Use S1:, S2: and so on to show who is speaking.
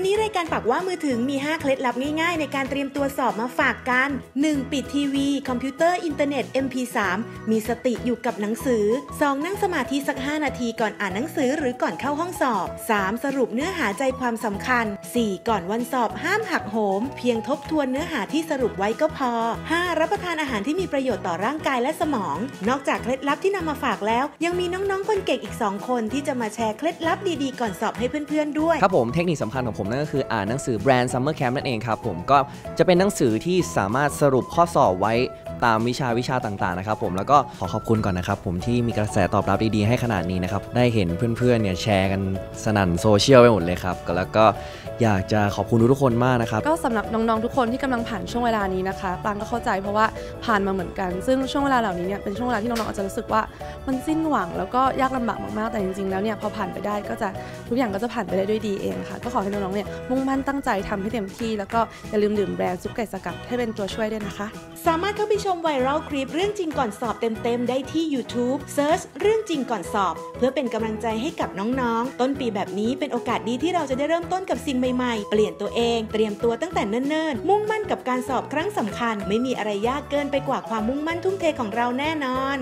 S1: วันนี้รายการปากว่ามือถึงมี 5 เคล็ดลับง่ายๆ ในการเตรียมตัวสอบมาฝากกัน 1. ปิดทีวี คอมพิวเตอร์ อินเทอร์เน็ต MP3 มีสติอยู่กับหนังสือ 2. นั่งสมาธิสัก 5 นาทีก่อนอ่านหนังสือหรือก่อนเข้าห้องสอบ 3. สรุปเนื้อหาใจความสำคัญ 4. ก่อนวันสอบห้ามหักโหม เพียงทบทวนเนื้อหาที่สรุปไว้ก็พอ 5. รับประทานอาหารที่มีประโยชน์ต่อร่างกายและสมอง นอกจากเคล็ดลับที่นำมาฝากแล้ว ยังมีน้องๆคนเก่งอีก 2 คนที่จะมาแชร์เคล็ดลับดีๆ ก่อนสอบให้เพื่อนๆด้วย
S2: ครับผมเทคนิคสำคัญของผมนั่นก็คืออ่านหนังสือแบรนด์ Summer Camp นั่นเองครับผมก็จะเป็นหนังสือที่สามารถสรุปข้อสอบไว้ ตามวิชาวิชาต่างๆนะครับผมแล้วก็ขอขอบคุณก่อนนะครับผมที่มีกระแสตอบรับดีๆให้ขนาดนี้นะครับได้เห็นเพื่อนๆเนี่ยแชร์กันสนั่นโซเชียลไปหมดเลยครับก็แล้วก็อยากจะขอบคุณทุกๆคนมากนะครับ
S3: ก็สำหรับน้องๆทุกคนที่กำลังผ่านช่วงเวลานี้นะคะปรางก็เข้าใจเพราะว่าผ่านมาเหมือนกัน ซึ่งช่วงเวลาเหล่านี้เนี่ยเป็นช่วงเวลาที่น้องๆอาจจะรู้สึกว่ามันสิ้นหวัง แล้วก็ยากลำบากมากๆแต่จริงๆแล้วเนี่ยพอผ่านไปได้ก็จะทุกอย่างก็จะผ่านไปได้ด้วยดีเองค่ะ ก็ขอให้น้องๆเนี่ยมุ่งมั่นตั้งใจทำให้เต็มที่ แล้วก็อย่าลืมดื่มแบรนด์ซุปไก่สกัดให้เป็นตัวช่วยด้วยนะคะ
S1: สามารถเข้าไปชมไวรัลคลิปเรื่องจริงก่อนสอบเต็มๆ ได้ที่ YouTube Search เรื่องจริงก่อนสอบ เพื่อเป็นกำลังใจให้กับน้องๆ ต้นปีแบบนี้เป็นโอกาสดีที่เราจะได้เริ่มต้นกับสิ่งใหม่ๆ เปลี่ยนตัวเอง เตรียมตัวตั้งแต่เนิ่นๆ มุ่งมั่นกับการสอบครั้งสำคัญ ไม่มีอะไรยากเกินไปกว่าความมุ่งมั่นทุ่มเทของเราแน่นอน